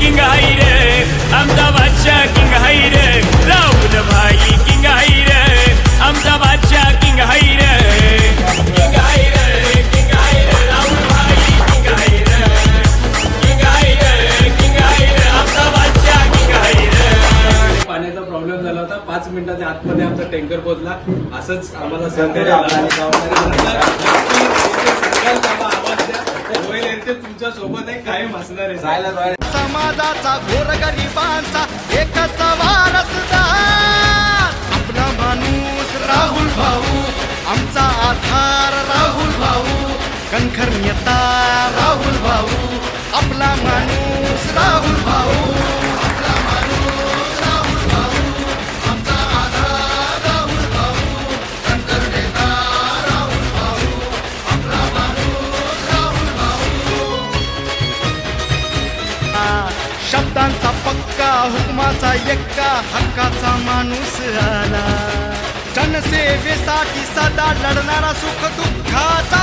King hire अहमदाबादच्या king hire Rahul bhai king hire अहमदाबादच्या king hire king hire king hire Rahul bhai king hire king king hire अहमदाबादच्या king hire पाण्याचा problem झाला होता. पाच मिनिटाच्या आतमध्ये आमचा tanker पोहोचला. असंच आम्हाला सहकार्य कायम असणार आहे. समाजाचा घोर गरिबांचा एकच वारसदार आपला माणूस राहुल भाऊ आमचा आधार राहुल भाऊ. कणखर नेता हुकमाचा एक्का हक्काचा माणूस आला. जनसेवेसाठी सदा लढणारा सुख दुःखाचा